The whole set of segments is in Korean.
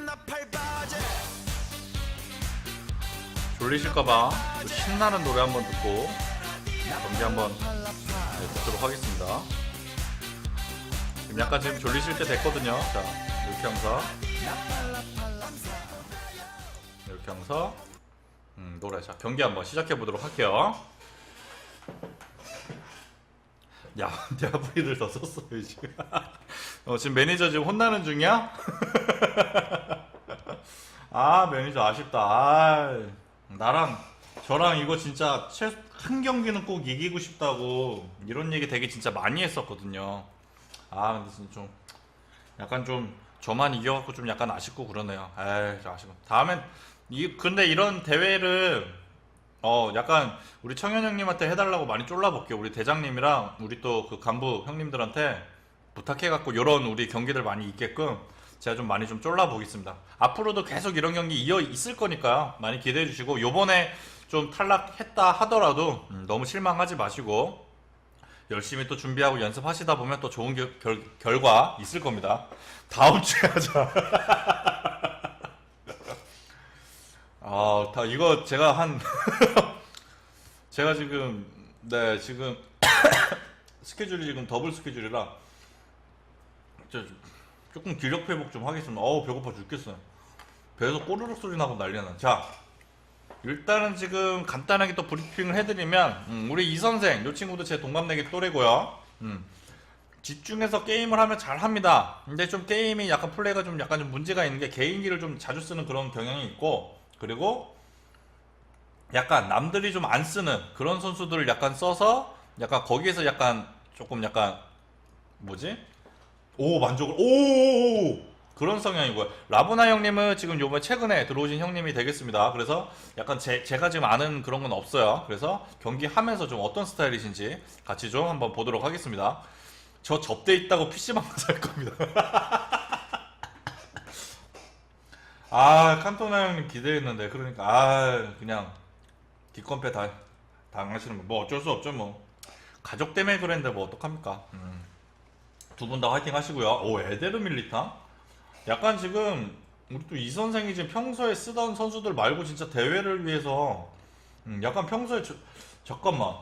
나팔바지 졸리실까봐 또 신나는 노래 한번 듣고 경기 한번 네, 듣도록 하겠습니다. 지금 약간 지금 졸리실 때 됐거든요. 자, 이렇게 하면서 이렇게 하면서 음, 노래 자 경기 한번 시작해 보도록 할게요. 야, 야부리를 더 썼어요 지금. 어, 지금 매니저 지금 혼나는 중이야? 아 매니저 아쉽다. 아, 나랑 저랑 이거 진짜 최, 한 경기는 꼭 이기고 싶다고 이런 얘기 되게 진짜 많이 했었거든요. 아 근데 진짜 좀 약간 좀 저만 이겨갖고 좀 약간 아쉽고 그러네요. 에이 좀 아쉽고 다음엔 이 근데 이런 대회를 어 약간 우리 청현 형님한테 해달라고 많이 쫄라볼게요. 우리 대장님이랑 우리 또 그 간부 형님들한테 부탁해갖고 이런 우리 경기들 많이 있게끔 제가 좀 많이 좀 쫄라보겠습니다. 앞으로도 계속 이런 경기 이어 있을 거니까요. 많이 기대해 주시고 요번에 좀 탈락했다 하더라도 음, 너무 실망하지 마시고 열심히 또 준비하고 연습하시다 보면 또 좋은 결, 결, 결과 있을 겁니다. 다음 주에 하자. 아, 다 이거 제가 한 제가 지금 네 지금 스케줄이 지금 더블 스케줄이라 저 조금 기력 회복 좀 하겠습니다. 어우 배고파 죽겠어요. 배에서 꼬르륵 소리 나고 난리 나. 자 일단은 지금 간단하게 또 브리핑을 해드리면 음, 우리 이 선생 이 친구도 제 동갑내기 또래고요. 음, 집중해서 게임을 하면 잘 합니다. 근데 좀 게임이 약간 플레이가 좀 약간 좀 문제가 있는 게 개인기를 좀 자주 쓰는 그런 경향이 있고 그리고 약간 남들이 좀 안 쓰는 그런 선수들을 약간 써서 약간 거기에서 약간 조금 약간 뭐지? 오 만족을 오 그런 성향이고요. 라보나 형님은 지금 요번 최근에 들어오신 형님이 되겠습니다. 그래서 약간 제, 제가 지금 아는 그런 건 없어요. 그래서 경기하면서 좀 어떤 스타일이신지 같이 좀 한번 보도록 하겠습니다. 저 접대 있다고 PC방 가서 할 겁니다. 아 칸토나 형님 기대했는데 그러니까 아 그냥 뒷건패 다 당하시는 거 뭐 어쩔 수 없죠 뭐 가족 때문에 그랬는데 뭐 어떡합니까 음. 두분 다 화이팅 하시고요 오 에데르 밀리타 약간 지금 우리 또 이 선생이 지금 평소에 쓰던 선수들 말고 진짜 대회를 위해서 음, 약간 평소에 저, 잠깐만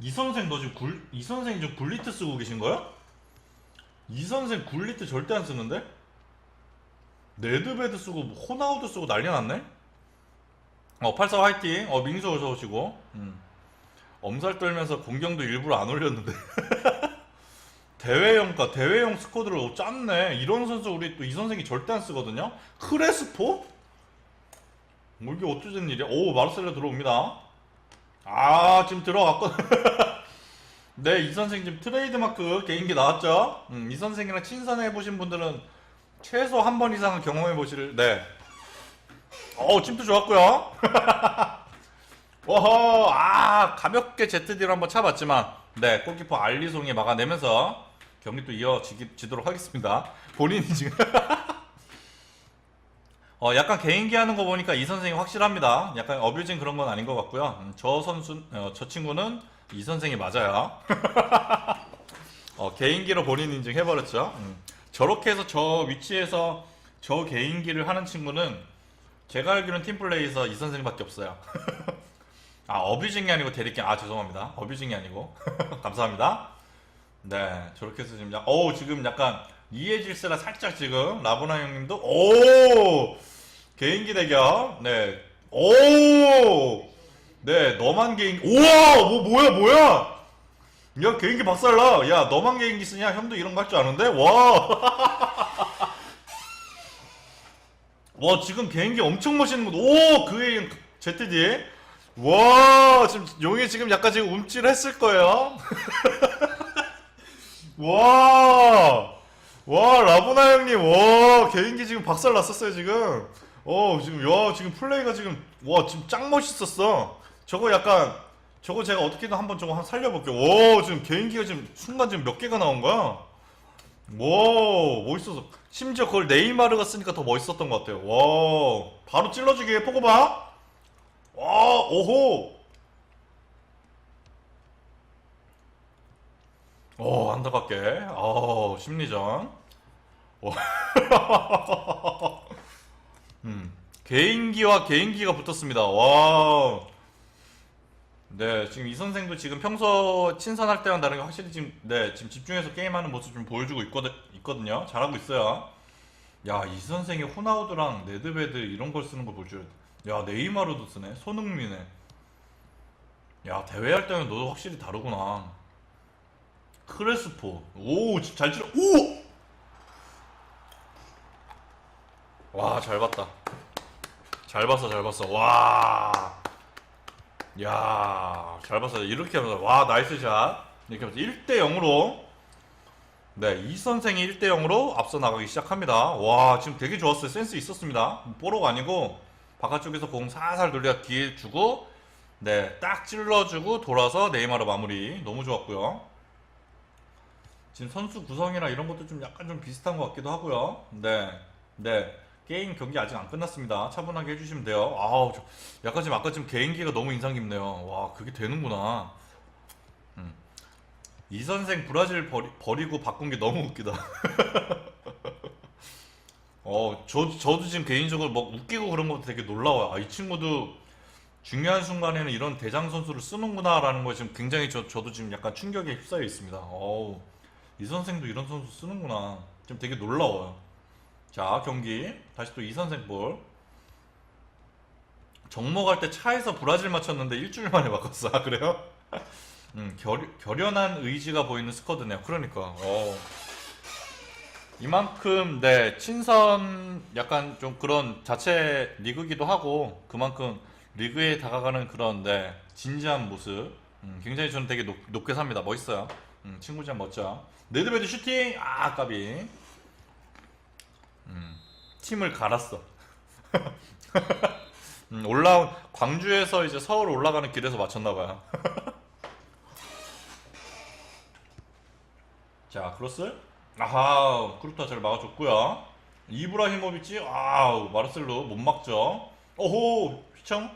이 선생 너 지금 굴, 이 선생 지금 굴리트 쓰고 계신 거야? 이 선생 굴리트 절대 안 쓰는데? 네드베드 쓰고 뭐 호나우드 쓰고 난리 났네? 어, 84 화이팅. 어, 민수 어서 오시고. 음. 엄살 떨면서 공경도 일부러 안 올렸는데. 대회용가 대회용 스쿼드를 어, 짰네. 이런 선수 우리 또 이 선생이 절대 안 쓰거든요. 크레스포? 뭐 이게 어쩌된 일이야? 오, 마르셀로 들어옵니다. 아, 지금 들어갔거든. 네, 이 선생 지금 트레이드마크 개인기 나왔죠? 음, 이 선생이랑 친선해 보신 분들은 최소 한 번 이상은 경험해 보실 네. 어 찜도 좋았고요. 오호 아 가볍게 ZD로 한번 차봤지만 네 골키퍼 알리송이 막아내면서 경기 또 이어지도록 하겠습니다. 본인이 지금 어 약간 개인기 하는 거 보니까 이 선생이 확실합니다. 약간 어뷰징 그런 건 아닌 것 같고요. 음, 저 선수 어, 저 친구는 이 선생이 맞아요. 어, 개인기로 본인 인증 해버렸죠. 음. 저렇게 해서 저 위치에서 저 개인기를 하는 친구는 제가 알기로는 팀플레이에서 이 선생님밖에 없어요. 아 어뷰징이 아니고 대리킹 아 죄송합니다. 어뷰징이 아니고 감사합니다. 네 저렇게 해서 지금 약, 오 지금 약간 이해질세라 살짝 지금 라보나 형님도 오 개인기 대결 네오네 너만 개인 우와 뭐 뭐야 뭐야 야 개인기 박살나. 야 너만 개인기 쓰냐? 형도 이런 거 할 줄 아는데? 와. 와 지금 개인기 엄청 멋있는 거오 그의 ZD 와 지금 용이 지금 약간 지금 움찔했을 거예요. 와와 라보나 형님. 와 개인기 지금 박살 났었어요 지금. 어 지금 야 지금 플레이가 지금 와 지금 짱 멋있었어. 저거 약간 저거 제가 어떻게든 한번 저거 한 살려볼게요 오 지금 개인기가 지금 순간 지금 몇 개가 나온 거야 와 멋있어서 심지어 그걸 네이마르가 쓰니까 더 멋있었던 것 같아요 와 바로 찔러주기 포고바 와 오호 오 안타깝게. 어 심리전. 오. 음 개인기와 개인기가 붙었습니다. 와. 네 지금 이 선생도 지금 평소 친선할 때랑 다르게 확실히 지금 네 지금 집중해서 게임하는 모습 좀 보여주고 있거든 있거든요. 잘하고 있어요. 야 이 선생이 호나우드랑 네드베드 이런 걸 쓰는 거볼 줄. 야 네이마르도 쓰네. 손흥민에. 야 대회할 때는 너도 확실히 다르구나. 크레스포. 오, 잘 치러. 오! 와, 잘 봤다. 잘 봤어, 잘 봤어. 와. 야, 잘 봤어. 이렇게 하면서 와, 나이스 샷. 이렇게 하면서 1대 0으로 네, 이 선생이 1대 0으로 앞서 나가기 시작합니다. 와, 지금 되게 좋았어요. 센스 있었습니다. 뽀로가 아니고 바깥쪽에서 공 살살 돌려 뒤에 주고 네, 딱 찔러주고 돌아서 네이마르 마무리. 너무 좋았고요. 지금 선수 구성이나 이런 것도 좀 약간 좀 비슷한 것 같기도 하고요. 네, 네. 게임 경기 아직 안 끝났습니다. 차분하게 해주시면 돼요. 아우, 저- 약간 지금 아까 지금 개인기가 너무 인상 깊네요. 와, 그게 되는구나. 음. 이 선생 브라질 버리, 버리고 바꾼 게 너무 웃기다. 어, 저, 저도 지금 개인적으로 뭐 웃기고 그런 것도 되게 놀라워요. 아, 이 친구도 중요한 순간에는 이런 대장 선수를 쓰는구나라는 거 지금 굉장히 저, 저도 지금 약간 충격에 휩싸여 있습니다. 어우, 이 선생도 이런 선수 쓰는구나. 지금 되게 놀라워요. 자, 경기. 다시 또 이 선생 볼. 갈때 차에서 브라질 맞췄는데 일주일 만에 바꿨어. 아, 그래요? 음, 결, 결연한 의지가 보이는 스쿼드네요. 그러니까. 어. 이만큼 네 친선 약간 좀 그런 자체 리그기도 하고 그만큼 리그에 다가가는 그런 네 진지한 모습 음, 굉장히 저는 되게 높, 높게 삽니다 멋있어요 음, 친구 참 멋져 네드베드 슈팅 아 까비 음, 팀을 갈았어. 음, 올라온 광주에서 이제 서울 올라가는 길에서 맞췄나 봐요. 자 크로스. 아하 크루타 잘 막아줬고요. 이브라히모비치 아우 마르셀로 못 막죠. 오호 휘청.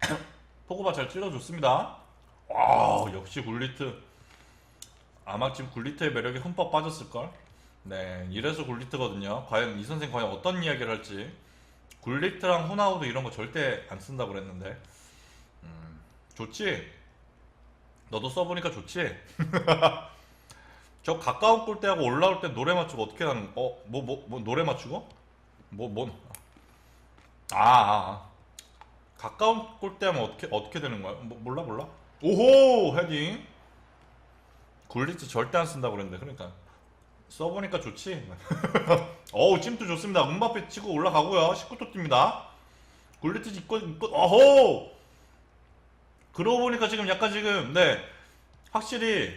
포고바 잘 찔러줬습니다. 와 역시 굴리트. 아마 지금 굴리트의 매력에 흠뻑 빠졌을걸 네 이래서 굴리트거든요. 과연 이 선생 과연 어떤 이야기를 할지. 굴리트랑 호나우드 이런 거 절대 안 쓴다고 그랬는데. 음, 좋지? 너도 써보니까 좋지? 저 가까운 골대하고 올라올 때 노래 맞추고 어떻게 하는 어뭐 뭐 뭐 노래 맞추고? 뭐 뭔 아 아, 아. 가까운 골대 하면 어떻게 어떻게 되는 거야? 뭐, 몰라 몰라? 오호! 헤딩. 굴리트 절대 안 쓴다고 그랬는데 그러니까 써보니까 좋지. 어우 찜도 좋습니다. 음바페 치고 올라가고요. 19도 뜁니다. 굴리트 있고 어호 그러고 보니까 지금 약간 지금 네. 확실히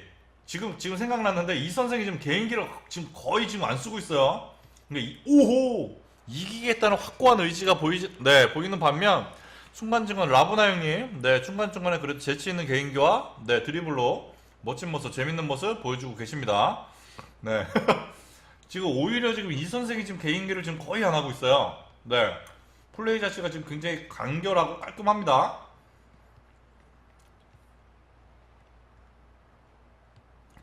지금 지금 생각났는데 이 선생이 지금 개인기를 지금 거의 지금 안 쓰고 있어요. 근데 이, 오호! 이기겠다는 확고한 의지가 보이지 네 보이는 반면 순간중간 라브나 형님 네 중간중간에 그래도 재치 있는 개인기와 네 드리블로 멋진 모습 재밌는 모습 보여주고 계십니다. 네 지금 오히려 지금 이 선생이 지금 개인기를 지금 거의 안 하고 있어요. 네 플레이 자체가 지금 굉장히 간결하고 깔끔합니다.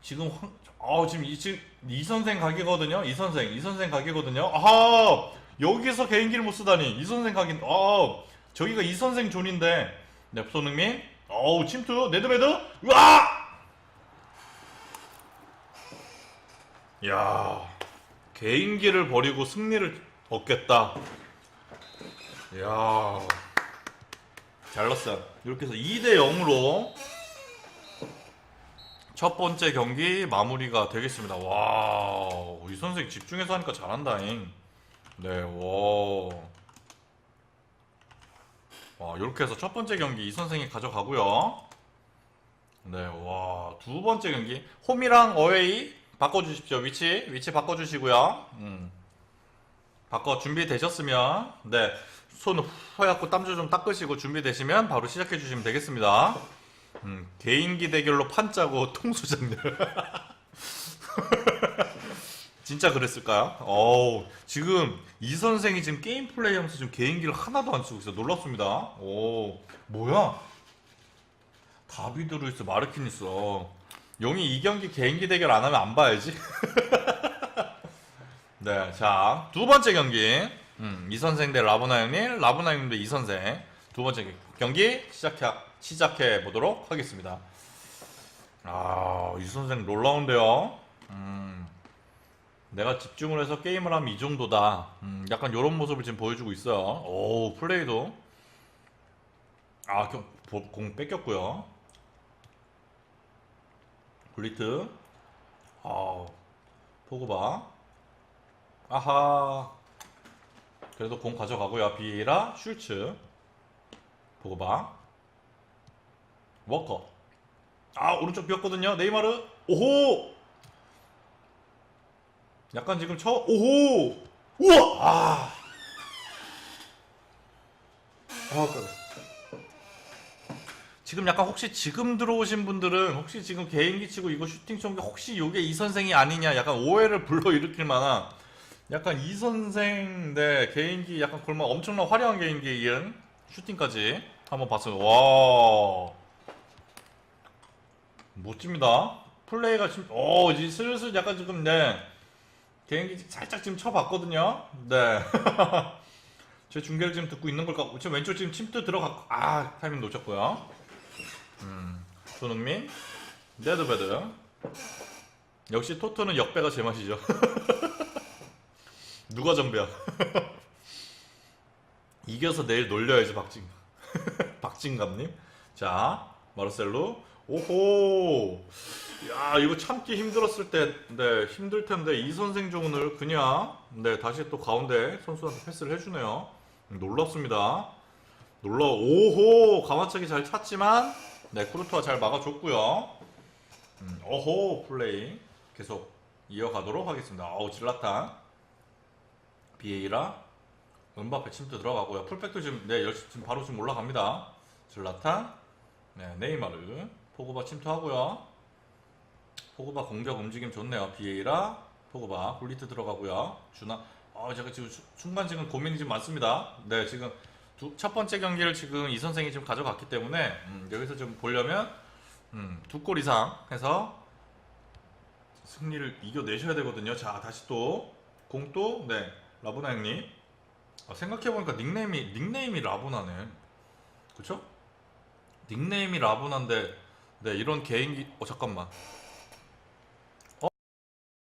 지금 황, 어 지금 이 지금 이 선생 가게거든요. 이 선생, 이 선생 가게거든요. 아하 여기서 개인기를 못 쓰다니 이 선생 가게. 어 저기가 이 선생 존인데. 네, 손흥민. 어우 침투 네드베드. 으아! 야 개인기를 버리고 승리를 얻겠다. 야 잘났어요. 이렇게 해서 2대 0으로 첫 번째 경기 마무리가 되겠습니다. 와, 이 선생 집중해서 하니까 잘한다잉. 네, 와. 와, 이렇게 해서 첫 번째 경기 이 선생이 가져가고요. 네, 와, 두 번째 경기 홈이랑 어웨이 바꿔주십시오. 위치 위치 바꿔주시고요. 음. 바꿔 준비되셨으면 네. 손 허옇고 땀좀 좀 닦으시고 준비되시면 바로 시작해 주시면 되겠습니다. 음, 개인기 대결로 판 짜고 통수 장렬. 진짜 그랬을까요? 어우, 지금 이 선생이 지금 게임 플레이 하면서 지금 개인기를 하나도 안 쓰고 있어. 놀랍습니다. 오, 뭐야? 다비드 루이스 마르킨 있어. 용이 이 경기 개인기 대결 안 하면 안 봐야지. 네, 자, 두 번째 경기. 음, 이 선생 대 라보나 형님, 라보나 형님 대 이 선생. 두 번째 경기 시작해, 시작해 보도록 하겠습니다. 아, 이 선생 놀라운데요. 음, 내가 집중을 해서 게임을 하면 이 정도다. 음, 약간 이런 모습을 지금 보여주고 있어요. 오, 플레이도. 아, 공 뺏겼고요. 굴리트. 아, 포그바. 아하. 그래도 공 가져가고요. 비에이라, 슐츠. 포그바. 워커. 아, 오른쪽 비었거든요. 네이마르. 오호! 약간 지금 쳐, 오호! 우와! 아. 아, 깜 지금 약간 혹시 지금 들어오신 분들은 혹시 지금 개인기 치고 이거 슈팅 쏜게 혹시 요게 이 선생이 아니냐 약간 오해를 불러일으킬 만한 약간 이 선생 네 개인기 약간 골목 엄청난 화려한 개인기에 이은 슈팅까지 한번 봤어요. 와 멋집니다. 플레이가 지금 오 이제 슬슬 약간 지금 네 개인기 살짝 지금 쳐봤거든요. 네. 제 중계를 지금 듣고 있는 걸까? 지금 왼쪽 지금 침투 들어갔고 아 타이밍 놓쳤고요. 음, 손흥민, 네드베드. 역시 토트는 역배가 제맛이죠. 누가 전배야? 이겨서 내일 놀려야지 박진 박진감님. 자 마르셀로. 오호. 야 이거 참기 힘들었을 때, 네 힘들 텐데 이 선생 종을 그냥 네 다시 또 가운데 선수한테 패스를 해주네요. 음, 놀랍습니다. 놀라 오호 가마차기 잘 찼지만 네 쿠르투아 잘 막아줬고요. 음, 어호 플레이 계속 이어가도록 하겠습니다. 어우 질라탄 비에이라 은바페 침투 들어가고요. 풀백도 지금 네 열- 지금 바로 지금 올라갑니다. 질라탄 네 네이마르 포그바 침투하고요. 포그바 공격 움직임 좋네요. 비에이라 포그바 굴리트 들어가고요. 주나 아 제가 지금 수- 순간 지금 고민이 좀 많습니다. 네 지금 두, 첫 번째 경기를 지금 이 선생이 지금 가져갔기 때문에 음, 여기서 좀 보려면 음, 두 골 이상 해서 승리를 이겨내셔야 되거든요. 자 다시 또 공 또 네 라보나 형님 아, 생각해보니까 닉네임이 닉네임이 라보나네. 그쵸? 닉네임이 라보나인데 네 이런 개인기 어 잠깐만